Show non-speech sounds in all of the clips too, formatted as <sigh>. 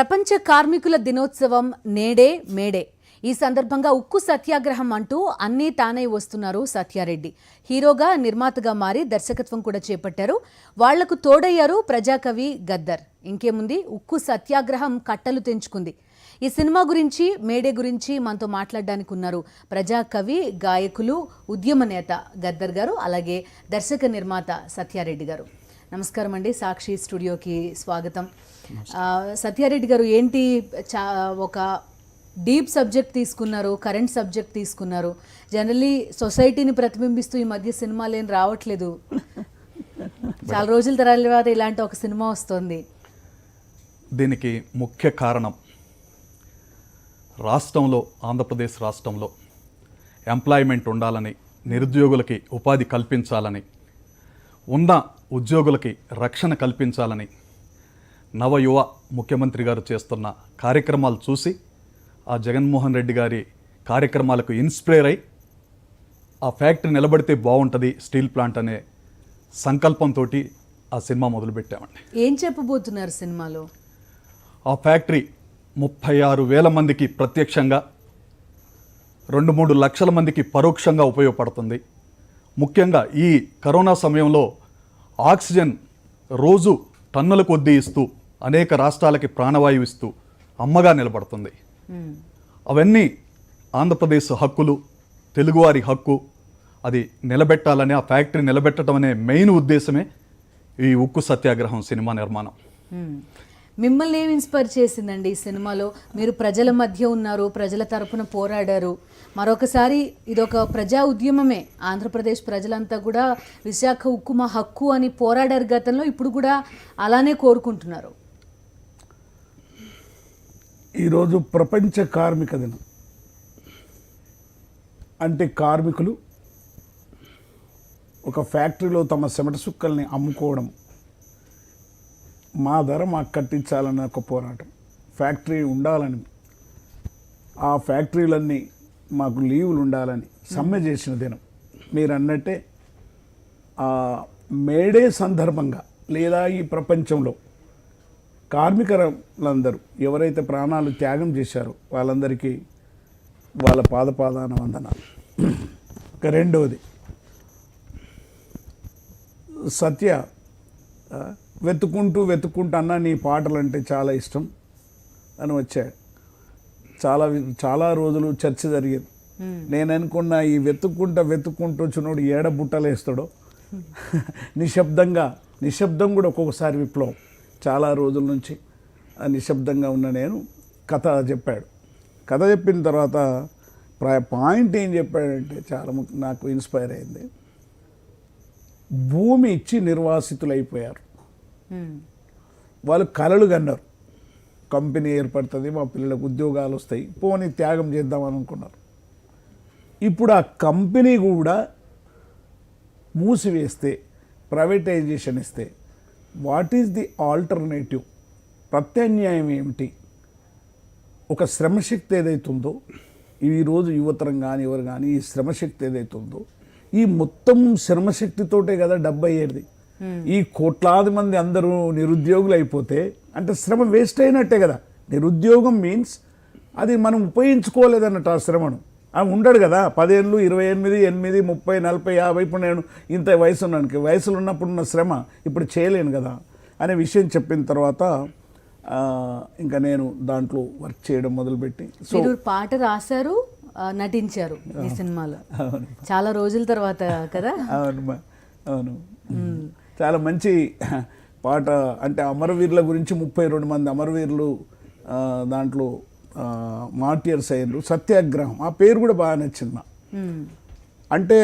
ప్రపంచ కార్మికుల దినోత్సవం నేడే మేడే. ఈ సందర్భంగా ఉక్కు సత్యాగ్రహం అంటూ అన్నీ తానై వస్తున్నారు సత్యారెడ్డి. హీరోగా నిర్మాతగా మారి దర్శకత్వం కూడా చేపట్టారు. వాళ్ళకు తోడయ్యారు ప్రజాకవి గద్దర్. ఇంకేముంది? ఉక్కు సత్యాగ్రహం కట్టలు తెంచుకుంది. ఈ సినిమా గురించి మేడే గురించి మనతో మాట్లాడడానికి ఉన్నారు ప్రజాకవి గాయకులు ఉద్యమ నేత గద్దర్ గారు అలాగే దర్శక నిర్మాత సత్యారెడ్డి గారు. నమస్కారం అండి సాక్షి స్టూడియోకి స్వాగతం. సత్యారెడ్డి గారు ఏంటి చా ఒక డీప్ సబ్జెక్ట్ తీసుకున్నారు కరెంట్ సబ్జెక్ట్ తీసుకున్నారు. జనరల్లీ సొసైటీని ప్రతిబింబిస్తూ ఈ మధ్య సినిమాలు ఏం రావట్లేదు. చాలా రోజుల తర్వాత ఇలాంటి ఒక సినిమా వస్తుంది. దీనికి ముఖ్య కారణం రాష్ట్రంలో ఆంధ్రప్రదేశ్ రాష్ట్రంలో ఎంప్లాయ్మెంట్ ఉండాలని నిరుద్యోగులకి ఉపాధి కల్పించాలని ఉన్న ఉద్యోగులకి రక్షణ కల్పించాలని నవయువ ముఖ్యమంత్రి గారు చేస్తున్న కార్యక్రమాలు చూసి ఆ జగన్మోహన్ రెడ్డి గారి కార్యక్రమాలకు ఇన్స్పైర్ అయి ఆ ఫ్యాక్టరీ నిలబడితే బాగుంటుంది స్టీల్ ప్లాంట్ అనే సంకల్పంతో ఆ సినిమా మొదలుపెట్టామండి. ఏం చెప్పబోతున్నారు సినిమాలో? ఆ ఫ్యాక్టరీ ముప్పై ఆరు వేల మందికి ప్రత్యక్షంగా రెండు మూడు లక్షల మందికి పరోక్షంగా ఉపయోగపడుతుంది. ముఖ్యంగా ఈ కరోనా సమయంలో ఆక్సిజన్ రోజు టన్నుల కొద్దీ ఇస్తూ అనేక రాష్ట్రాలకి ప్రాణవాయువు ఇస్తూ అమ్మగా నిలబడుతుంది. అవన్నీ ఆంధ్రప్రదేశ్ హక్కులు తెలుగువారి హక్కు. అది నిలబెట్టాలని ఆ ఫ్యాక్టరీ నిలబెట్టడం అనే మెయిన్ ఉద్దేశమే ఈ ఉక్కు సత్యాగ్రహం సినిమా నిర్మాణం. మిమ్మల్ని ఏం ఇన్స్పైర్ చేసిందండి ఈ సినిమాలో? మీరు ప్రజల మధ్య ఉన్నారు ప్రజల తరపున పోరాడారు. మరొకసారి ఇదొక ప్రజా ఉద్యమమే. ఆంధ్రప్రదేశ్ ప్రజలంతా కూడా విశాఖ ఉక్కు మా హక్కు అని పోరాడారు గతంలో ఇప్పుడు కూడా అలానే కోరుకుంటున్నారు. ఈరోజు ప్రపంచ కార్మిక దినం. అంటే కార్మికులు ఒక ఫ్యాక్టరీలో తమ చెమట సుక్కల్ని అమ్ముకోవడం మా ధర మాకు కట్టించాలన్న ఒక పోరాటం. ఫ్యాక్టరీ ఉండాలని ఆ ఫ్యాక్టరీలన్నీ మాకు లీవులు ఉండాలని సమ్మె చేసిన దినం. మీరు అన్నట్టే ఆ మేడే సందర్భంగా లేదా ఈ ప్రపంచంలో కార్మికులందరూ ఎవరైతే ప్రాణాలు త్యాగం చేశారో వాళ్ళందరికీ వాళ్ళ పాదపాదాన వందనాలు. ఇక రెండవది సత్య వెతుకుంటూ వెతుకుంటూ అన్న నీ పాటలు అంటే చాలా ఇష్టం అని వచ్చాడు. చాలా చాలా రోజులు చర్చ జరిగింది. నేను అనుకున్న ఈ వెతుక్కుంటా వెతుక్కుంటూ వచ్చినోడు ఏడ బుట్టలు వేస్తాడో నిశ్శబ్దంగా నిశ్శబ్దం కూడా ఒక్కొక్కసారి విప్లవం. చాలా రోజుల నుంచి నిశ్శబ్దంగా ఉన్న నేను కథ చెప్పాడు. కథ చెప్పిన తర్వాత ప్రా- పాయింట్ ఏం చెప్పాడంటే చాలా ముఖ్య- నాకు ఇన్స్పైర్ అయింది. భూమి ఇచ్చి నిర్వాసితులైపోయారు. మ్మ్. వాళ్ళు కలలు కన్నారు. కంపెనీ ఏర్పడుతుంది మా పిల్లలకు ఉద్యోగాలు వస్తాయి పోనీ త్యాగం చేద్దాం అనుకున్నారు. ఇప్పుడు ఆ కంపెనీ కూడా మూసివేస్తే ప్రైవేటైజేషన్ ఇస్తే వాట్ ఈజ్ ది ఆల్టర్నేటివ్? ప్రత్యామ్నాయం ఏమిటి? ఒక శ్రమశక్తి ఏదైతుందో ఈరోజు యువతరం కానీ ఎవరు కానీ ఈ శ్రమశక్తి ఏదైతుందో ఈ మొత్తం శ్రమశక్తితోటే కదా డబ్బు అయ్యేది. ఈ కోట్లాది మంది అందరూ నిరుద్యోగులు అయిపోతే అంటే శ్రమ వేస్ట్ అయినట్టే కదా. నిరుద్యోగం మీన్స్ అది మనం ఉపయోగించుకోలేదన్నట్టు ఆ శ్రమను. ఉండడు కదా. పదేళ్ళు ఇరవై ఎనిమిది ఎనిమిది ముప్పై నలభై యాభై ఇప్పుడు నేను ఇంత వయసు ఉన్నాను వయసులో ఉన్నప్పుడు ఉన్న శ్రమ ఇప్పుడు చేయలేను కదా అనే విషయం చెప్పిన తర్వాత ఇంకా నేను దాంట్లో వర్క్ చేయడం మొదలుపెట్టి. సో పాట రాశారు నటించారు ఈ సినిమాలో. చాలా రోజుల తర్వాత కదా? అవును అవును. చాలా మంచి పాట. అంటే అమరవీరుల గురించి ముప్పై రెండు మంది అమరవీరులు దాంట్లో మార్టియర్స్ అయ్యారు సత్యాగ్రహం ఆ పేరు కూడా బాగా నచ్చింది నా అంటే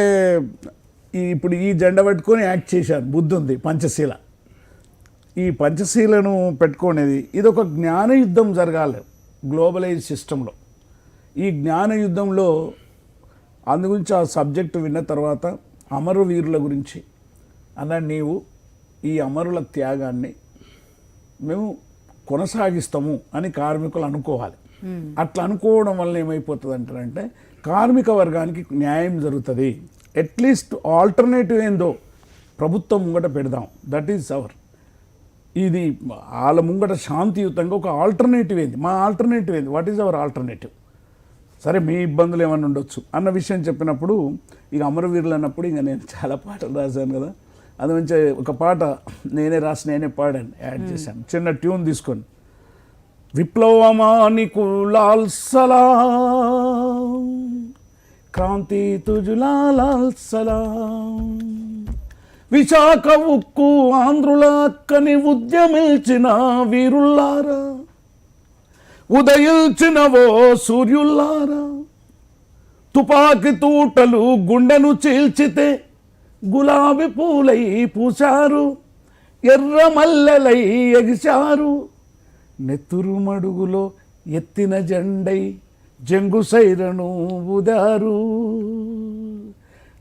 ఈ ఇప్పుడు ఈ జెండా పెట్టుకొని యాక్ట్ చేశారు బుద్ధి ఉంది పంచశీల. ఈ పంచశీలను పెట్టుకునేది ఇది ఒక జ్ఞాన యుద్ధం జరగాలి గ్లోబలైజ్ సిస్టంలో. ఈ జ్ఞాన యుద్ధంలో అందు గురించి ఆ సబ్జెక్టు విన్న తర్వాత అమరవీరుల గురించి అలా నీవు ఈ అమరుల త్యాగాన్ని మేము కొనసాగిస్తాము అని కార్మికులు అనుకోవాలి. Hmm. అట్లా అనుకోవడం వల్ల ఏమైపోతుంది అంటారంటే కార్మిక వర్గానికి న్యాయం జరుగుతుంది. అట్లీస్ట్ ఆల్టర్నేటివ్ ఏందో ప్రభుత్వం ముంగట పెడదాం. దట్ ఈజ్ అవర్ ఇది వాళ్ళ ముంగట శాంతియుతంగా ఒక ఆల్టర్నేటివ్ ఏంది? మా ఆల్టర్నేటివ్ ఏంది? వాట్ ఈజ్ అవర్ ఆల్టర్నేటివ్ సరే మీ ఇబ్బందులు ఏమైనా ఉండొచ్చు. అన్న విషయం చెప్పినప్పుడు ఇక అమరవీరులు అన్నప్పుడు ఇక నేను చాలా పాటలు రాశాను కదా. అది మంచి ఒక పాట నేనే రాసి నేనే పాడాను యాడ్ చేశాను. చిన్న ట్యూన్ తీసుకొని. విప్లవమానికులాల్ సలాం. క్రాంతి తుజులా సలాం. విశాఖ ఉక్కు ఆంధ్రుల అక్కని ఉద్యమిల్చిన వీరుల్లారా ఉదయించినవో సూర్యుల్లారా. తుపాకి తూటలు గుండెను చీల్చితే గులాబీ పూలై పూశారు. ఎర్ర మల్లెలై ఎగిశారు. నెత్తురుమడుగులో ఎత్తిన జెండై జంగు సైరను ఉదారు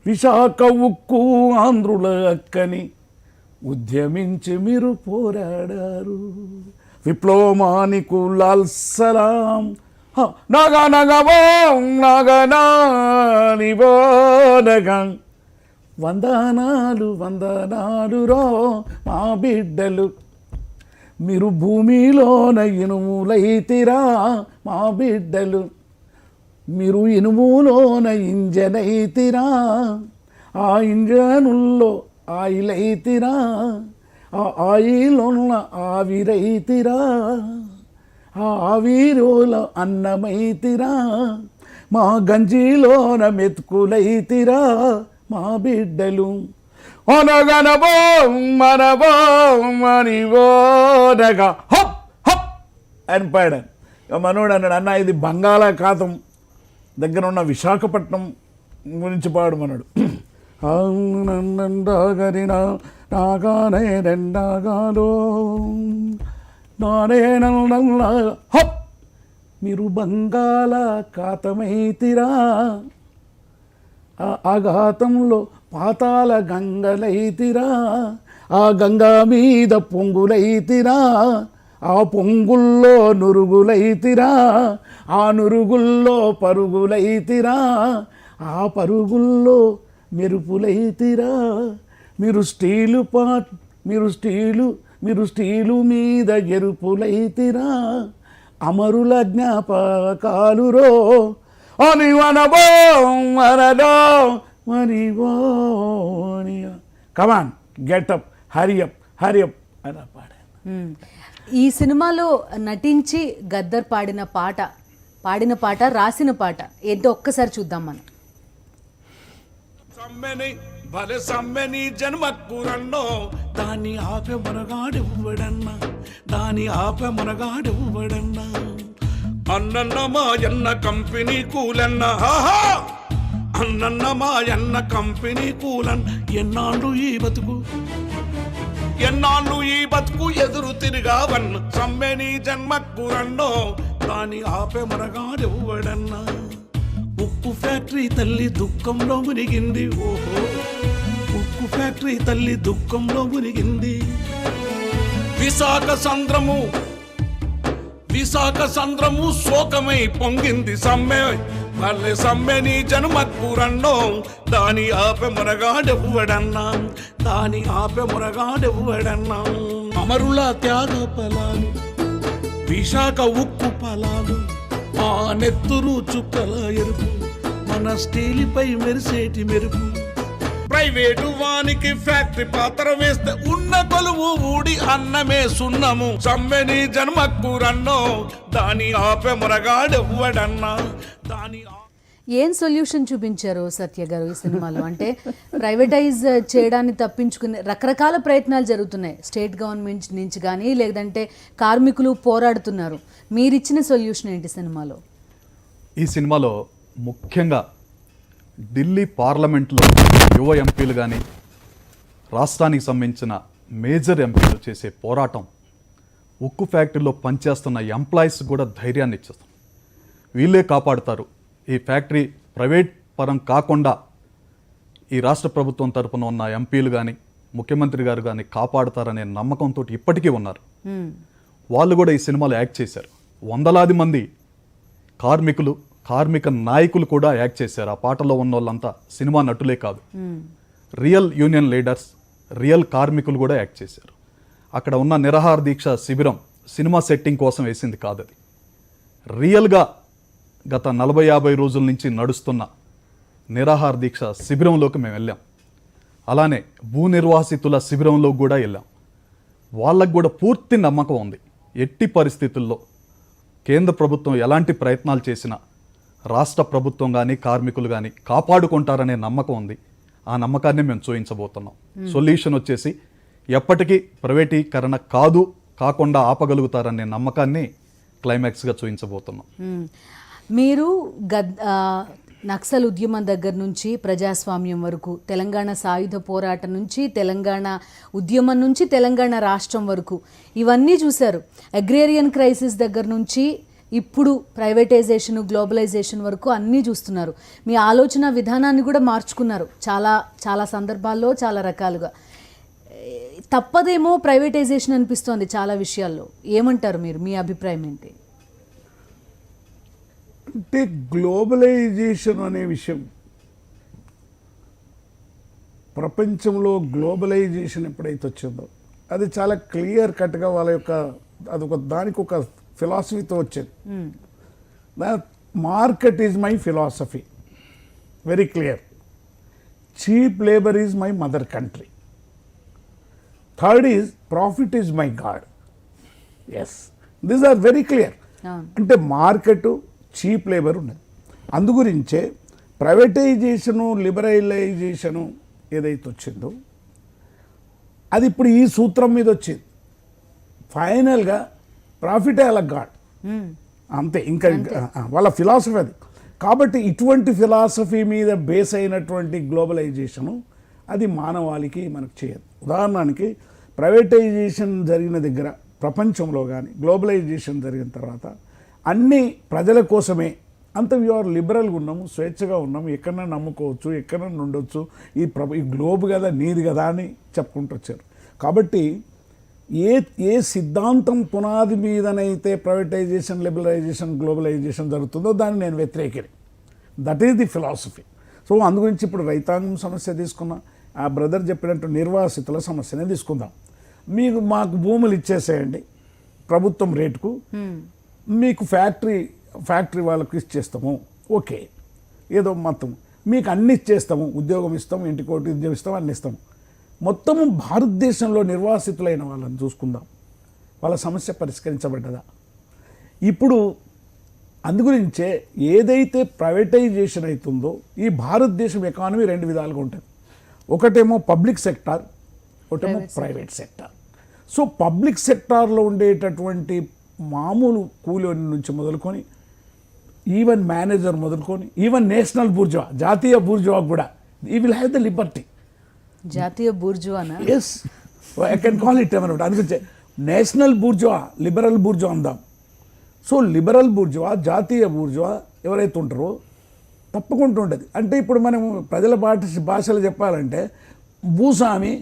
విశాఖ ఉక్కు ఆంధ్రుల అక్కని ఉద్యమించి మీరు పోరాడారు. విప్లవమానికు లాల్ సలాం. హ, నగ నగవో నగ నానివో వందనాలు వందనాలు రో మా బిడ్డలు మీరు భూమిలోన ఇనుములైతిరా మా బిడ్డలు. మీరు ఇనుములోన ఇంజనైతిరా ఆ ఇంజనుల్లో ఆయిలైతిరా ఆ ఆయిలున్న ఉన్న ఆవిరైతిరా ఆ ఆవిరోల అన్నమైతిరా మా గంజిలోన మెతుకులైతిరా మా బిడ్డలు. అనగనబో మనబో మనివోనగా హప్ హప్. అని పాడాను ఇక మనోడు అన్నాడు అన్న ఇది బంగాళాఖాతం. దగ్గర ఉన్న విశాఖపట్నం గురించి పాడు మనడు. నందగరిన నాగానే రెండాగాలో. నానే హప్. మీరు బంగాళాఖాతమైతిరా ఆ ఆఘాతంలో పాతాల గంగలైతిరా ఆ గంగా మీద పొంగులైతిరా ఆ పొంగుల్లో నురుగులైతిరా ఆ నురుగుల్లో పరుగులైతిరా ఆ పరుగుల్లో మెరుపులైతిరా. మీరు స్టీలు పా మీరు స్టీలు మీరు స్టీలు మీద ఎరుపులైతిరా అమరుల జ్ఞాపకాలురో అని వనబో మనలో మనివో come on get up hurry up hurry up అని పాడాను. ఈ సినిమాలో నటించి గద్దర్ పాడిన పాట పాడిన పాట రాసిన పాట ఏంటో ఒక్కసారి చూద్దాం మనం. సమ్మెని భలే సమ్మెని జన్మక్కురన్నో దాన్ని ఆపే మనగాడెవ్వడన్నా దాని ఆపే మనగాడెవ్వడన్నా అన్నన్న మాయన్న కంపెనీ కూలన్న హాహా అన్నన్న మాయన్న కంపెనీ కూలన్. ఎన్నాళ్ళు ఈ బతుకు? ఎన్నాళ్ళు ఈ బతుకు? ఎదురు తిరిగావన్న సమ్మెని జన్మక్కురన్నో దాని ఆపే మనగాడెవ్వడన్నా? ఉక్కు ఫ్యాక్టరీ తల్లి దుఃఖంలో మునిగింది. ఓహో. ఉక్కు ఫ్యాక్టరీ తల్లి దుఃఖంలో మునిగింది. విశాఖ సంద్రము. విశాఖ సంద్రము శోకమై పొంగింది సమ్మె. పల్లె సమ్మెని జన్మక్కురన్నో దాని ఆపె మునగాడెవ్వడన్నా దాని ఆపె మునగాడెవ్వడన్నా అమరుల త్యాగ ఫలాలు విశాఖ ఉక్కు ఫలాలు ఆ నెత్తురు చుక్కల ఎరుపు మన స్టీలిపై మెరిసేటి మెరుపు. ప్రైవేటు వానికి ఫ్యాక్టరీ పాత్ర వేస్తే ఉన్న కొలువు ఊడి అన్నమే సున్నము. సమ్మెని జన్మక్కురన్నో దాని ఆపె మురగాడెవ్వడన్నా దాని ఆ- ఏం సొల్యూషన్ చూపించారు సత్య గారు ఈ సినిమాలో? అంటే ప్రైవేటైజ్ చేయడాన్ని తప్పించుకునే రకరకాల ప్రయత్నాలు జరుగుతున్నాయి. స్టేట్ గవర్నమెంట్ నుంచి కానీ లేదంటే కార్మికులు పోరాడుతున్నారు. మీరిచ్చిన సొల్యూషన్ ఏంటి సినిమాలో? ఈ సినిమాలో ముఖ్యంగా ఢిల్లీ పార్లమెంట్లో యువ ఎంపీలు కానీ రాష్ట్రానికి సంబంధించిన మేజర్ ఎంపీలు చేసే పోరాటం ఉక్కు ఫ్యాక్టరీలో పనిచేస్తున్న ఎంప్లాయీస్ కూడా ధైర్యాన్ని ఇచ్చేస్తుంది. వీళ్ళే కాపాడుతారు. ఈ ఫ్యాక్టరీ ప్రైవేట్ పరం కాకుండా ఈ రాష్ట్ర ప్రభుత్వం తరపున ఉన్న ఎంపీలు కానీ ముఖ్యమంత్రి గారు కానీ కాపాడుతారనే నమ్మకంతో ఇప్పటికీ ఉన్నారు. వాళ్ళు కూడా ఈ సినిమాలో యాక్ట్ చేశారు. వందలాది మంది కార్మికులు కార్మిక నాయకులు కూడా యాక్ట్ చేశారు. ఆ పాటలో ఉన్న వాళ్ళంతా సినిమా నటులే కాదు. రియల్ యూనియన్ లీడర్స్ రియల్ కార్మికులు కూడా యాక్ట్ చేశారు. అక్కడ ఉన్న నిరాహార దీక్ష శిబిరం సినిమా సెట్టింగ్ కోసం వేసింది కాదు అది రియల్గా గత నలభై యాభై రోజుల నుంచి నడుస్తున్న నిరాహార దీక్ష శిబిరంలోకి మేము వెళ్ళాం. అలానే భూ నిర్వాసితుల శిబిరంలో కూడా వెళ్ళాం. వాళ్ళకు కూడా పూర్తి నమ్మకం ఉంది. ఎట్టి పరిస్థితుల్లో కేంద్ర ప్రభుత్వం ఎలాంటి ప్రయత్నాలు చేసినా రాష్ట్ర ప్రభుత్వం కానీ కార్మికులు కానీ కాపాడుకుంటారనే నమ్మకం ఉంది. ఆ నమ్మకాన్ని మేము చూపించబోతున్నాం సొల్యూషన్ వచ్చేసి ఎప్పటికీ ప్రైవేటీకరణ కాదు కాకుండా ఆపగలుగుతారనే నమ్మకాన్ని క్లైమాక్స్గా చూపించబోతున్నాం. మీరు గద్ నక్సల్ ఉద్యమం దగ్గర నుంచి ప్రజాస్వామ్యం వరకు తెలంగాణ సాయుధ పోరాటం నుంచి తెలంగాణ ఉద్యమం నుంచి తెలంగాణ రాష్ట్రం వరకు ఇవన్నీ చూశారు. అగ్రేరియన్ క్రైసిస్ దగ్గర నుంచి ఇప్పుడు ప్రైవేటైజేషన్ గ్లోబలైజేషన్ వరకు అన్నీ చూస్తున్నారు. మీ ఆలోచన విధానాన్ని కూడా మార్చుకున్నారు. చాలా చాలా సందర్భాల్లో చాలా రకాలుగా. తప్పదేమో ప్రైవేటైజేషన్ అనిపిస్తోంది చాలా విషయాల్లో. ఏమంటారు మీరు? మీ అభిప్రాయం ఏంటి? అంటే గ్లోబలైజేషన్ అనే విషయం. ప్రపంచంలో గ్లోబలైజేషన్ ఎప్పుడైతే వచ్చిందో అది చాలా క్లియర్ కట్గా వాళ్ళ యొక్క అదొక దానికి ఒక ఫిలాసఫీతో వచ్చేది. Market is my philosophy very clear cheap labour is my mother country third is profit is my god yes these are very clear అంటే మార్కెట్ చీప్ లేబర్ ఉన్నది. అందుగురించే ప్రైవేటైజేషను లిబరలైజేషను ఏదైతే వచ్చిందో అది ఇప్పుడు ఈ సూత్రం మీద వచ్చింది. ఫైనల్గా ప్రాఫిటే అలా గాడ్. మ్మ్. అంతే ఇంకా వాళ్ళ ఫిలాసఫీ అది. కాబట్టి ఇటువంటి ఫిలాసఫీ మీద బేస్ అయినటువంటి గ్లోబలైజేషను అది మానవాళికి మనకు చేయదు. ఉదాహరణకి ప్రైవేటైజేషన్ జరిగిన దగ్గర ప్రపంచంలో కానీ గ్లోబలైజేషన్ జరిగిన తర్వాత అన్ని ప్రజల కోసమే అంత ఆర్ లిబరల్గా ఉన్నాము స్వేచ్ఛగా ఉన్నాము ఎక్కడన్నా నమ్ముకోవచ్చు ఎక్కడన్నా ఉండొచ్చు ఈ ప్ర ఈ గ్లోబ్ కదా నీది కదా అని చెప్పుకుంటూ వచ్చారు. కాబట్టి ఏ ఏ సిద్ధాంతం పునాది మీదనైతే ప్రైవేటైజేషన్ లిబరలైజేషన్ గ్లోబలైజేషన్ జరుగుతుందో దాన్ని నేను వ్యతిరేకిని. That is the philosophy so అందు గురించి ఇప్పుడు రైతాంగం సమస్య తీసుకున్నా ఆ బ్రదర్ చెప్పినట్టు నిర్వాసితుల సమస్యనే తీసుకుందాం. మీకు మాకు భూములు ఇచ్చేసేయండి ప్రభుత్వం రేటుకు మీకు ఫ్యాక్టరీ ఫ్యాక్టరీ వాళ్ళకి ఇచ్చేస్తాము ఓకే. ఏదో మొత్తం మీకు అన్ని ఇచ్చేస్తాము ఉద్యోగం ఇస్తాము ఇంటికి ఒకటి ఉద్యోగం ఇస్తాము అన్ని ఇస్తాము. మొత్తము భారతదేశంలో నిర్వాసితులైన వాళ్ళని చూసుకుందాం. వాళ్ళ సమస్య పరిష్కరించబడ్డదా? ఇప్పుడు అందుగురించే ఏదైతే ప్రైవేటైజేషన్ అవుతుందో ఈ భారతదేశం ఎకానమీ రెండు విధాలుగా ఉంటుంది. ఒకటేమో పబ్లిక్ సెక్టార్ ఒకటేమో ప్రైవేట్ సెక్టార్. సో పబ్లిక్ సెక్టార్లో ఉండేటటువంటి మామూలు కూలి నుంచి మొదలుకొని ఈవెన్ మేనేజర్ మొదలుకొని ఈవెన్ నేషనల్ బూర్జువా జాతీయ బూర్జువా కూడా ఈ విల్ హ్యావ్ ద లిబర్టీ. జాతీయ బూర్జువానా? Yes I can call it ఏమన్నమాట అందుకే నేషనల్ బూర్జువా లిబరల్ బూర్జువా అందాం. సో లిబరల్ బూర్జువా జాతీయ బూర్జువా ఎవరైతే ఉంటారో తప్పకుండా ఉంటుంది అంటే ఇప్పుడు మనం ప్రజల భాష భాషలు చెప్పాలంటే భూస్వామి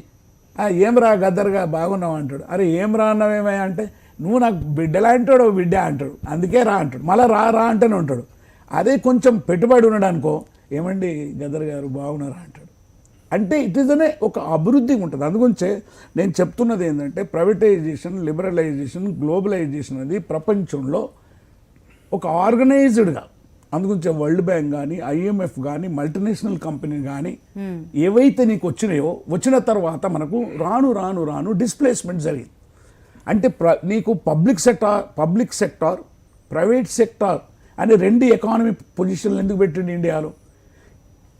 "ఆ, ఏం రా గద్దరుగా బాగున్నావు అంటాడు. అరే ఏం రా అన్నవేమయ్యా అంటే నువ్వు నాకు బిడ్డలా అంటాడు బిడ్డ అంటాడు. అందుకే రా అంటాడు. మళ్ళీ రా రా అంటేనే ఉంటాడు. అదే కొంచెం పెట్టుబడి ఉన్నాడు అనుకో ఏమండి గద్దర్ గారు బాగున్నారా అంటాడు. అంటే ఇట్ ఈస్ అనే ఒక అభివృద్ధి ఉంటుంది. అందుగురించే నేను చెప్తున్నది ఏంటంటే ప్రైవేటైజేషన్ లిబరలైజేషన్ గ్లోబలైజేషన్ అనేది ప్రపంచంలో ఒక ఆర్గనైజ్డ్గా అందుగురించి వరల్డ్ బ్యాంక్ కానీ ఐఎంఎఫ్ కానీ మల్టీనేషనల్ కంపెనీ కానీ ఏవైతే నీకు వచ్చినాయో వచ్చిన తర్వాత మనకు రాను రాను రాను డిస్ప్లేస్మెంట్ జరిగింది. అంటే ప్ర నీకు public sector public sector private sector అనే రెండు ఎకానమీ పొజిషన్లు ఎందుకు పెట్టిండు ఇండియాలో?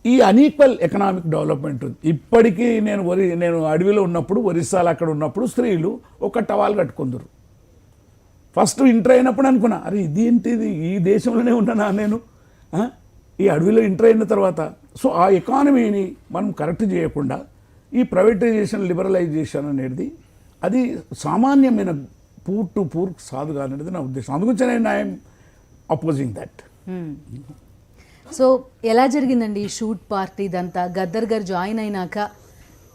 ఈ అన్ఈక్వల్ ఎకనామిక్ డెవలప్మెంట్ ఉంది. ఇప్పటికీ నేను ఒరి నేను అడవిలో ఉన్నప్పుడు ఒరిస్సాలో అక్కడ ఉన్నప్పుడు స్త్రీలు ఒక టవాల్ కట్టుకుందరు. ఫస్ట్ ఇంటర్ అయినప్పుడు అనుకున్నా అరే ఇదేంటిది? ఈ దేశంలోనే ఉన్నానా నేను? ఈ అడవిలో ఇంటర్ అయిన తర్వాత సో ఆ ఎకానమీని మనం కరెక్ట్ చేయకుండా ఈ ప్రైవేటైజేషన్ లిబరలైజేషన్ అనేది అది సామాన్యమైన పూర్ టు పూర్ సాధుగా అనేది నా ఉద్దేశం. అందుగురించి నేను ఐఎమ్ అపోజింగ్ దట్ సో ఎలా జరిగిందండి ఈ షూట్ పార్టీ ఇదంతా? గద్దర్ గారు జాయిన్ అయినాక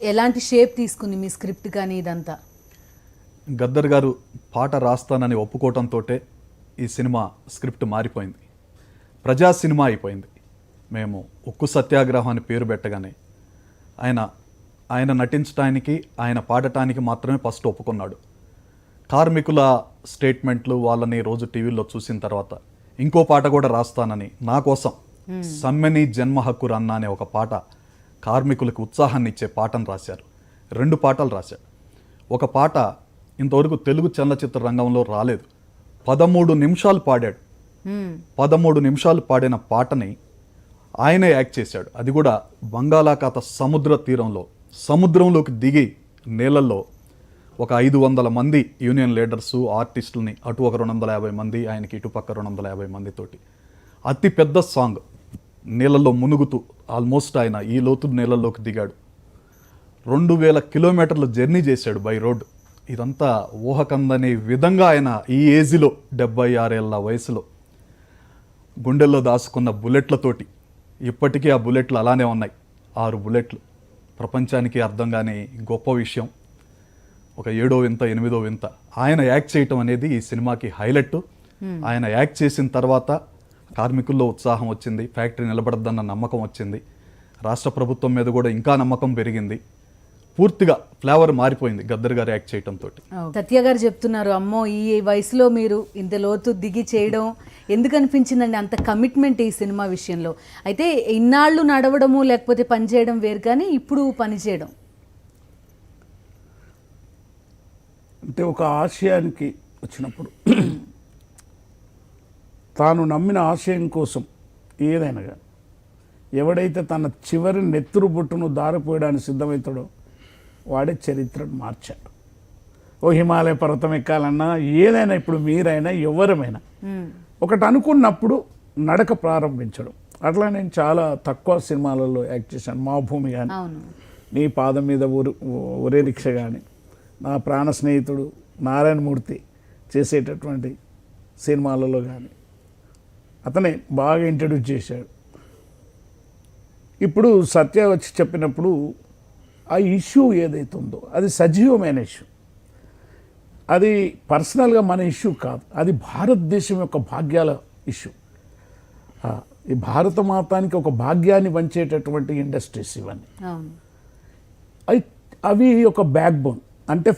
ఎలాంటి షేప్ తీసుకుంది మీ స్క్రిప్ట్ కానీ ఇదంతా? గద్దర్ గారు పాట రాస్తానని ఒప్పుకోవటంతో ఈ సినిమా స్క్రిప్ట్ మారిపోయింది. ప్రజా సినిమా అయిపోయింది. మేము ఉక్కు సత్యాగ్రహం అని పేరు పెట్టగానే ఆయన ఆయన నటించడానికి ఆయన పాడటానికి మాత్రమే ఫస్ట్ ఒప్పుకున్నాడు. కార్మికుల స్టేట్మెంట్లు వాళ్ళని రోజు టీవీలో చూసిన తర్వాత ఇంకో పాట కూడా రాస్తానని నా కోసం సమ్మెని జన్మ హక్కురు అన్న అనే ఒక పాట కార్మికులకు ఉత్సాహాన్ని ఇచ్చే పాటను రాశారు. రెండు పాటలు రాశారు ఒక పాట ఇంతవరకు తెలుగు చలనచిత్ర రంగంలో రాలేదు. పదమూడు నిమిషాలు పాడాడు. మ్మ్. పదమూడు నిమిషాలు పాడిన పాటని ఆయనే యాక్ట్ చేశాడు. అది కూడా బంగాళాఖాత సముద్ర తీరంలో సముద్రంలోకి దిగి నీళ్ళల్లో ఒక ఐదు వందల మంది యూనియన్ లీడర్సు ఆర్టిస్టులని అటు ఒక రెండు వందల యాభై మంది ఆయనకి ఇటుపక్క రెండు వందల యాభై మందితోటి. అతి పెద్ద సాంగ్. నీళ్ళల్లో మునుగుతూ ఆల్మోస్ట్ ఆయన ఈ లోతు నీళ్ళల్లోకి దిగాడు. రెండు వేల కిలోమీటర్లు జర్నీ చేశాడు బై రోడ్. ఇదంతా ఊహకందని విధంగా ఆయన ఈ ఏజ్లో డెబ్బై ఆరేళ్ళ వయసులో గుండెల్లో దాచుకున్న బుల్లెట్లతోటి ఇప్పటికీ ఆ బుల్లెట్లు అలానే ఉన్నాయి. ఆరు బుల్లెట్లు. ప్రపంచానికి అర్థం కాని గొప్ప విషయం. ఒక ఏడో వింత ఎనిమిదో వింత. ఆయన యాక్ట్ చేయటం అనేది ఈ సినిమాకి హైలైట్ ఆయన యాక్ట్ చేసిన తర్వాత కార్మికుల్లో ఉత్సాహం వచ్చింది ఫ్యాక్టరీ నిలబడద్దన్న నమ్మకం వచ్చింది. రాష్ట్ర ప్రభుత్వం మీద కూడా ఇంకా నమ్మకం పెరిగింది. పూర్తిగా ఫ్లేవర్ మారిపోయింది గద్దర్ గారు యాక్ట్ చేయటంతో సత్య గారు చెప్తున్నారు అమ్మో ఈ వయసులో మీరు ఇంత లోతు దిగి చేయడం ఎందుకు అనిపించిందండి? అంత కమిట్మెంట్ ఈ సినిమా విషయంలో. అయితే ఇన్నాళ్ళు నడవడము లేకపోతే పని చేయడం వేరు కానీ ఇప్పుడు పని చేయడం. అంటే ఒక ఆశయానికి వచ్చినప్పుడు తాను నమ్మిన ఆశయం కోసం ఏదైనా కానీ ఎవడైతే తన చివరి నెత్తురు బొట్టును దారిపోయడానికి సిద్ధమవుతాడో వాడే చరిత్రను మార్చాడు. ఓ హిమాలయ పర్వతం ఎక్కాలన్నా ఏదైనా ఇప్పుడు మీరైనా ఎవరమైనా మ్మ్. ఒకటి అనుకున్నప్పుడు నడక ప్రారంభించడం. అట్లా నేను చాలా తక్కువ సినిమాలలో యాక్ట్ చేశాను. మా భూమి కానీ నీ పాదం మీద ఊరు ఒరే రిక్ష కానీ నా ప్రాణ స్నేహితుడు నారాయణమూర్తి చేసేటటువంటి సినిమాలలో కానీ అతనే బాగా ఇంట్రడ్యూస్ చేశాడు. ఇప్పుడు సత్య వచ్చి చెప్పినప్పుడు ఆ ఇష్యూ ఏదైతే ఉందో అది సజీవమైన ఇష్యూ అది పర్సనల్గా మన ఇష్యూ కాదు. అది భారతదేశం యొక్క భాగ్యాల ఇష్యూ ఈ భారత మాతానికి ఒక భాగ్యాన్ని పంచేటటువంటి ఇండస్ట్రీస్ ఇవన్నీ. అవి అవి ఒక బ్యాక్ బోన్ అంటే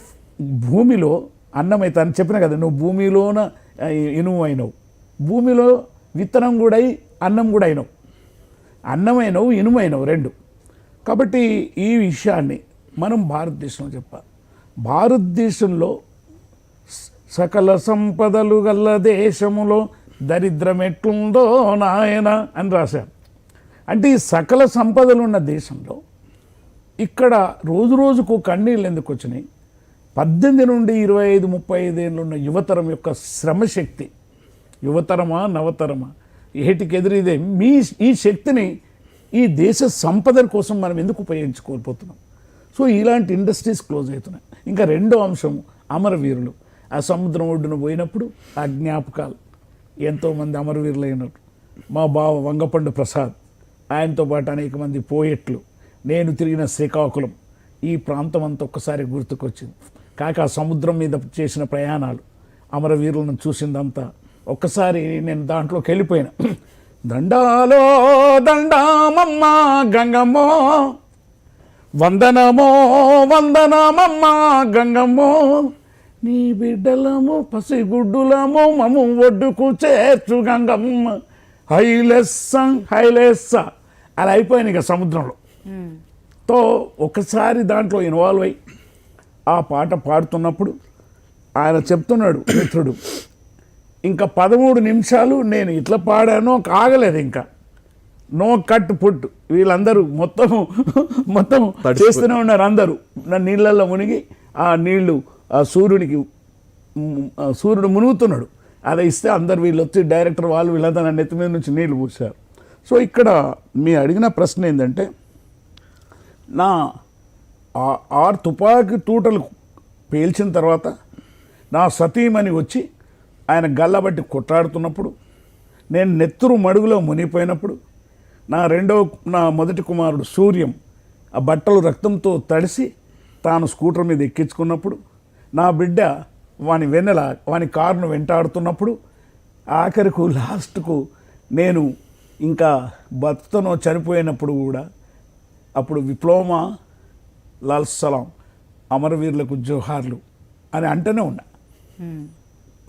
భూమిలో అన్నం అయితే అని చెప్పిన కదా నువ్వు భూమిలోన ఆ, ఇనుము అయినవు భూమిలో విత్తనం కూడా అయి అన్నం కూడా అయినవు అన్నమైనవు ఇనుమైనవు రెండు. కాబట్టి ఈ విషయాన్ని మనం భారతదేశంలో చెప్పాలి భారతదేశంలో సకల సంపదలు గల్ల దేశములో దరిద్రం ఎట్లుందో నాయన అని రాశారు. అంటే ఈ సకల సంపదలు ఉన్న దేశంలో ఇక్కడ రోజు రోజుకు కన్నీళ్ళు ఎందుకు వచ్చినాయి? పద్దెనిమిది నుండి ఇరవై ఐదు ముప్పై ఐదేళ్ళు ఉన్న యువతరం యొక్క శ్రమశక్తి యువతరమా నవతరమా? ఏటికి ఎదురీదే మీ ఈ శక్తిని ఈ దేశ సంపద కోసం మనం ఎందుకు ఉపయోగించుకోకపోతున్నాం సో ఇలాంటి ఇండస్ట్రీస్ క్లోజ్ అవుతున్నాయి. ఇంకా రెండో అంశం అమరవీరులు. ఆ సముద్రం ఒడ్డున పోయినప్పుడు ఆ జ్ఞాపకాలు. ఎంతోమంది అమరవీరులు మా బావ వంగపండు ప్రసాద్ ఆయనతో పాటు అనేక మంది పోయెట్లు. నేను తిరిగిన శ్రీకాకుళం. ఈ ప్రాంతం అంతా ఒక్కసారి గుర్తుకొచ్చింది. కాక ఆ సముద్రం మీద చేసిన ప్రయాణాలు అమరవీరులను చూసిందంతా ఒక్కసారి నేను దాంట్లోకి వెళ్ళిపోయాను. దండాలో దండామమ్మ గంగమ్మో వందనమో వందనమమ్మ గంగమ్మో నీ బిడ్డలము పసిగుడ్డులము మము ఒడ్డుకు చేర్చు గంగమ్మ. హైలెస్స హైలెస్స. అలా అయిపోయాను ఇక సముద్రంలో. తో ఒకసారి దాంట్లో ఇన్వాల్వ్ అయ్యి ఆ పాట పాడుతున్నప్పుడు ఆయన చెప్తున్నాడు మిత్రుడు ఇంకా పదమూడు నిమిషాలు నేను ఇట్లా పాడానో కాగలేదు ఇంకా. No cut put. వీళ్ళందరూ మొత్తం మొత్తం చేస్తూనే ఉన్నారు అందరూ. నా నీళ్ళల్లో మునిగి ఆ నీళ్ళు ఆ సూర్యునికి సూర్యుడు మునుగుతున్నాడు. అలా ఇస్తే అందరు వీళ్ళు వచ్చి డైరెక్టర్ వాళ్ళు వీళ్ళంతా నా నెత్తి మీద నుంచి నీళ్ళు పూసారు సో ఇక్కడ మీ అడిగిన ప్రశ్న ఏంటంటే నా ఆరు తుపాకీ తూటలు పేల్చిన తర్వాత నా సతీమణి వచ్చి ఆయన గల్లబట్టి కొట్లాడుతున్నప్పుడు నేను నెత్తురు మడుగులో మునిగిపోయినప్పుడు నా రెండవ నా మొదటి కుమారుడు సూర్యం ఆ బట్టలు రక్తంతో తడిసి తాను స్కూటర్ మీద ఎక్కించుకున్నప్పుడు నా బిడ్డ వాని వెన్నెల వాని కారును వెంటాడుతున్నప్పుడు ఆఖరికు లాస్ట్కు నేను ఇంకా భర్తను చనిపోయినప్పుడు కూడా అప్పుడు విప్లవమా లాల్ సలాం అమరవీరులకు జోహార్లు అని అంటూనే ఉన్నా.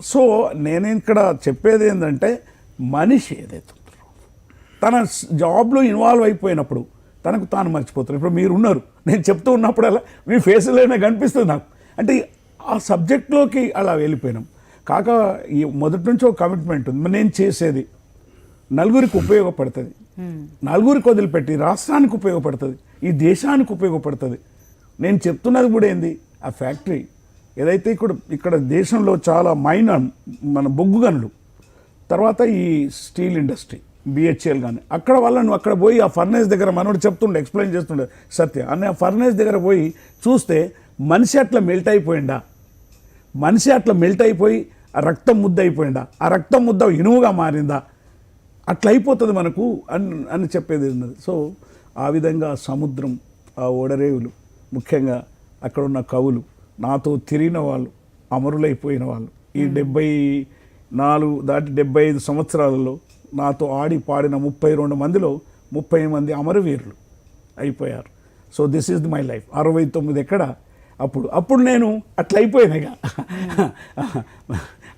సో నేను ఇక్కడ చెప్పేది ఏంటంటే మనిషి ఏదైతే తన జాబ్లో ఇన్వాల్వ్ అయిపోయినప్పుడు తనకు తాను మర్చిపోతారు. ఇప్పుడు మీరు ఉన్నారు నేను చెప్తూ ఉన్నప్పుడల్లా మీ ఫేస్లోనే కనిపిస్తుంది నాకు. అంటే ఆ సబ్జెక్ట్లోకి అలా వెళ్ళిపోయినాం. కాక ఈ మొదటి నుంచి ఒక కమిట్మెంట్ ఉంది. నేను చేసేది నలుగురికి ఉపయోగపడుతుంది. నలుగురికి వదిలిపెట్టి రాష్ట్రానికి ఉపయోగపడుతుంది. ఈ దేశానికి ఉపయోగపడుతుంది. నేను చెప్తున్నది కూడా ఏంది? ఆ ఫ్యాక్టరీ. ఏదైతే ఇక్కడ ఇక్కడ దేశంలో చాలా మైన్ మన బొగ్గు గనులు తర్వాత ఈ స్టీల్ ఇండస్ట్రీ బిహెచ్ఎల్ కానీ అక్కడ వాళ్ళను అక్కడ పోయి ఆ ఫర్నేస్ దగ్గర మనోడు చెప్తుండే ఎక్స్ప్లెయిన్ చేస్తుండే సత్య అని ఆ ఫర్నేస్ దగ్గర పోయి చూస్తే మనిషి అట్లా మెల్ట్ అయిపోయిండా? మనిషి అట్లా మెల్ట్ అయిపోయి ఆ రక్తం ముద్ద అయిపోయిందా ఆ రక్తం ముద్ద ఇనువుగా మారిందా? అట్లా అయిపోతుంది మనకు అని అని చెప్పేది ఉన్నది. సో ఆ విధంగా సముద్రం ఆ ఓడరేవులు ముఖ్యంగా అక్కడ ఉన్న కవులు నాతో తిరిగిన వాళ్ళు అమరులైపోయిన వాళ్ళు. ఈ డెబ్బై నాలుగు దాటి డెబ్బై ఐదు సంవత్సరాలలో నాతో ఆడి పాడిన ముప్పై రెండు మందిలో ముప్పై మంది అమరవీరులు అయిపోయారు. So this is my life అరవై తొమ్మిది ఎక్కడ? అప్పుడు. అప్పుడు నేను అట్లా అయిపోయినాయిగా.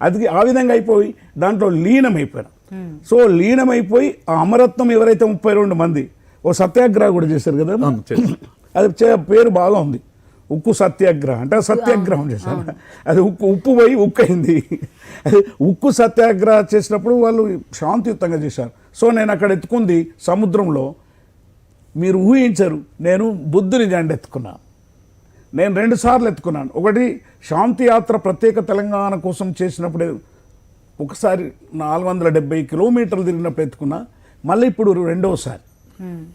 అది ఆ విధంగా అయిపోయి దాంట్లో లీనమైపోయాను. సో లీనమైపోయి ఆ అమరత్వం ఎవరైతే ముప్పై రెండు మంది ఓ సత్యాగ్రహ కూడా చేశారు కదా. అది చే- పేరు బాగా ఉంది. ఉక్కు సత్యాగ్రహం. అంటే సత్యాగ్రహం చేశారు. అది ఉక్కు ఉప్పు పోయి ఉక్కు అయింది అది ఉక్కు సత్యాగ్రహ చేసినప్పుడు వాళ్ళు శాంతియుతంగా చేశారు. సో నేను అక్కడ ఎత్తుకుంది సముద్రంలో. మీరు ఊహించరు నేను బుద్ధుని జెండా ఎత్తుకున్నా. నేను రెండు సార్లు ఎత్తుకున్నాను. ఒకటి శాంతి యాత్ర ప్రత్యేక తెలంగాణ కోసం చేసినప్పుడు ఒకసారి నాలుగు వందల డెబ్బై కిలోమీటర్లు తిరిగినప్పుడు ఎత్తుకున్నా. మళ్ళీ ఇప్పుడు రెండవసారి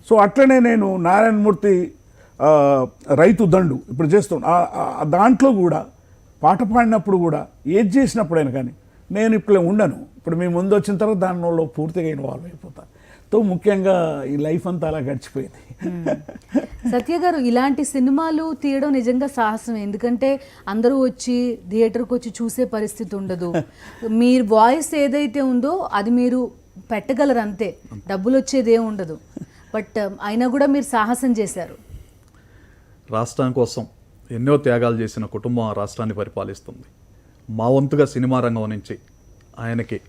సో అట్లనే నేను నారాయణమూర్తి రైతు దండు ఇప్పుడు చేస్తాను ఆ- ఆ దాంట్లో కూడా పాట పాడినప్పుడు కూడా ఏది చేసినప్పుడైనా కానీ నేను ఇప్పుడు ఉండను. ఇప్పుడు మీ ముందు వచ్చిన తర్వాత దానిలో పూర్తిగా ఇన్వాల్వ్ అయిపోతాను తో ముఖ్యంగా ఈ లైఫ్ అంతా అలా గడిచిపోయింది. సత్య గారు ఇలాంటి సినిమాలు తీయడం నిజంగా సాహసం. ఎందుకంటే అందరూ వచ్చి థియేటర్కి వచ్చి చూసే పరిస్థితి ఉండదు. మీ వాయిస్ ఏదైతే ఉందో అది మీరు పెట్టగలరు అంతే. డబ్బులు వచ్చేది ఉండదు. బట్ అయినా కూడా మీరు సాహసం చేశారు. రాష్ట్రం కోసం ఎన్నో త్యాగాలు చేసిన కుటుంబం ఆ రాష్ట్రాన్ని పరిపాలిస్తుంది. మా వంతుగా సినిమా రంగం నుంచి ఆయనకి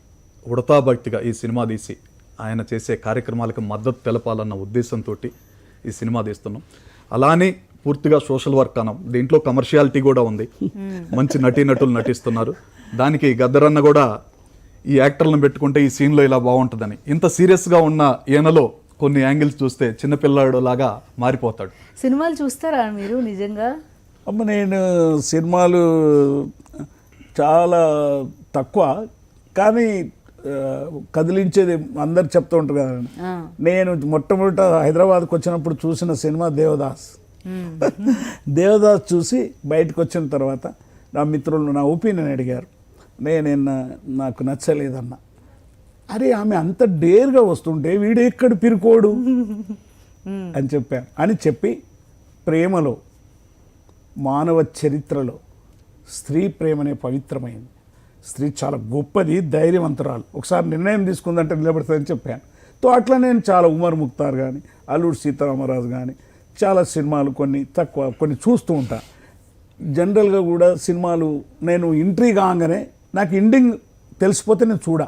ఉడతా భక్తిగా ఈ సినిమా తీసి ఆయన చేసే కార్యక్రమాలకు మద్దతు తెలపాలన్న ఉద్దేశంతో ఈ సినిమా తీస్తున్నాం. అలానే పూర్తిగా సోషల్ వర్క్ అనం దీంట్లో కమర్షియాలిటీ కూడా ఉంది. మంచి నటీనటులు నటిస్తున్నారు. దానికి గద్దరన్న కూడా ఈ యాక్టర్లను పెట్టుకుంటే ఈ సీన్లో ఇలా బాగుంటుందని. ఇంత సీరియస్గా ఉన్న ఈయనలో కొన్ని యాంగిల్స్ చూస్తే చిన్నపిల్లాడు లాగా మారిపోతాడు. సినిమాలు చూస్తారా మీరు నిజంగా? అమ్మ నేను సినిమాలు చాలా తక్కువ కానీ కదిలించేది అందరు చెప్తూ ఉంటారు కదా. నేను మొట్టమొదట హైదరాబాద్కి వచ్చినప్పుడు చూసిన సినిమా దేవదాస్. <laughs> దేవదాస్ చూసి బయటకు వచ్చిన తర్వాత నా మిత్రులు నా ఒపీనియన్ అడిగారు. నేను నాకు నచ్చలేదన్న. అరే ఆమె అంత డేర్గా వస్తుంటే వీడు ఎక్కడ పిరుకోడు? అని చెప్పాను అని చెప్పి ప్రేమలో మానవ చరిత్రలో స్త్రీ ప్రేమనే పవిత్రమైంది. స్త్రీ చాలా గొప్పది ధైర్యవంతరాలు. ఒకసారి నిర్ణయం తీసుకుందంటే నిలబడుతుందని చెప్పాను తో అట్లా నేను చాలా ఉమర్ ముక్తార్ కానీ అల్లూరు సీతారామరాజు కానీ చాలా సినిమాలు కొన్ని తక్కువ కొన్ని చూస్తూ ఉంటా. జనరల్గా కూడా సినిమాలు నేను ఎంట్రీ కాగానే నాకు ఎండింగ్ తెలిసిపోతే నేను చూడ.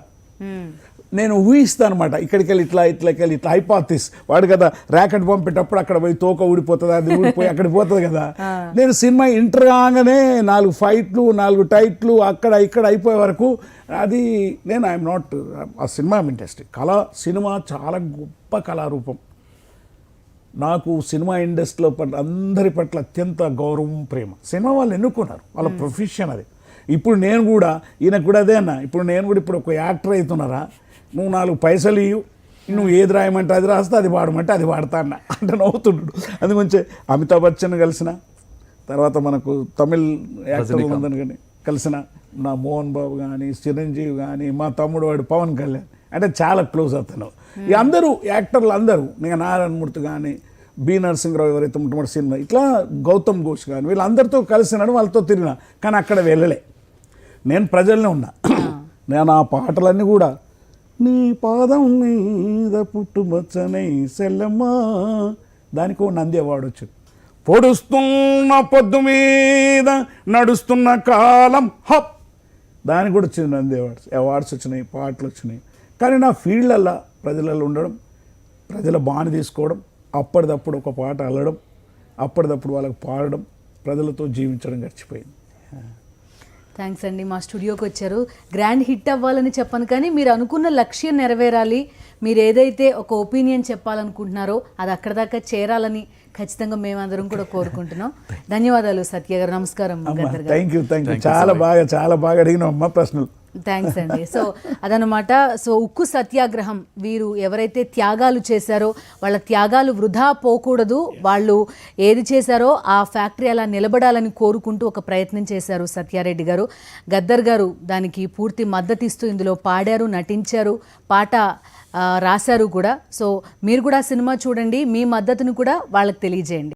నేను ఊహిస్తాను అనమాట ఇక్కడికి వెళ్ళి ఇట్లా ఇట్లకి వెళ్ళి ఇట్లా హైపాతిస్ వాడు కదా ర్యాకెట్ పంపేటప్పుడు అక్కడ పోయి తోక ఊడిపోతుంది అది ఊడిపోయి అక్కడ పోతుంది కదా. నేను సినిమా ఇంటర్ కాగానే నాలుగు ఫైట్లు నాలుగు టైట్లు అక్కడ ఇక్కడ అయిపోయే వరకు అది నేను ఐఎమ్ నాట్ ఆ సినిమా ఇంట్రెస్ట్ కళ సినిమా చాలా గొప్ప కళారూపం. నాకు సినిమా ఇండస్ట్రీలో పట్ల అందరి పట్ల అత్యంత గౌరవం ప్రేమ. సినిమా వాళ్ళు ఎన్నుకున్నారు? వాళ్ళ ప్రొఫెషన్ అది. ఇప్పుడు నేను కూడా ఈయనకు కూడా అదే అన్న. ఇప్పుడు నేను కూడా ఇప్పుడు ఒక యాక్టర్ అవుతున్నారా? నువ్వు నాలుగు పైసలు ఇవ్వు నువ్వు ఏది రాయమంటే అది రాస్తా అది వాడమంటే అది వాడతా అన్న. అంటే నవ్వుతుండు. అది కొంచెం అమితాబ్ బచ్చన్ కలిసిన తర్వాత మనకు తమిళ్ యాక్టర్లు అందరిని కానీ కలిసిన నా మోహన్ బాబు కానీ చిరంజీవి కానీ మా తమ్ముడు వాడు పవన్ కళ్యాణ్. అంటే చాలా క్లోజ్ అతను. ఇక అందరూ యాక్టర్లు అందరూ నేను నారాయణమూర్తి కానీ బి నరసింహరావు ఎవరైతే మొట్టమొదటి సినిమా ఇట్లా గౌతమ్ ఘోష్ కానీ వీళ్ళందరితో కలిసినాడు వాళ్ళతో తిరిగిన కానీ అక్కడ వెళ్ళలే. నేను ప్రజల్నే ఉన్నా. నేను ఆ పాటలన్నీ కూడా నీ పాదం మీద పుట్టుమచ్చనై సెల్లమ్మా. దానికి నంది అవార్డు వచ్చింది పొడుస్తున్న పొద్దు మీద నడుస్తున్న కాలం హప్. దానికి కూడా వచ్చింది నంది అవార్డ్స్ అవార్డ్స్ వచ్చినాయి పాటలు వచ్చినాయి. కానీ నా ఫీల్డ్లల్లో ప్రజలలో ఉండడం ప్రజల బాణి తీసుకోవడం అప్పటిదప్పుడు ఒక పాట అల్లడం అప్పటిదప్పుడు వాళ్ళకి పాడడం ప్రజలతో జీవించడం గడిచిపోయింది. థ్యాంక్స్ అండి మా స్టూడియోకి వచ్చారు. గ్రాండ్ హిట్ అవ్వాలని చెప్పను కానీ మీరు అనుకున్న లక్ష్యం నెరవేరాలి. మీరు ఏదైతే ఒక ఒపీనియన్ చెప్పాలనుకుంటున్నారో అది అక్కడ దాకా చేరాలని ఖచ్చితంగా మేమందరం కూడా కోరుకుంటున్నాం. <laughs> ధన్యవాదాలు సత్య గారు. నమస్కారం థ్యాంక్ యూ థ్యాంక్ యూ చాలా బాగా చాలా బాగా అడిగినావు అమ్మ ప్రశ్నలు. థ్యాంక్స్ అండి. సో అదనమాట సో ఉక్కు సత్యాగ్రహం వీరు ఎవరైతే త్యాగాలు చేశారో వాళ్ళ త్యాగాలు వృధా పోకూడదు. వాళ్ళు ఏది చేశారో ఆ ఫ్యాక్టరీ అలా నిలబడాలని కోరుకుంటూ ఒక ప్రయత్నం చేశారు సత్యారెడ్డి గారు. గద్దర్ గారు దానికి పూర్తి మద్దతు ఇస్తూ ఇందులో పాడారు నటించారు పాట రాశారు కూడా. సో మీరు కూడా సినిమా చూడండి. మీ మద్దతును కూడా వాళ్ళకి తెలియజేయండి.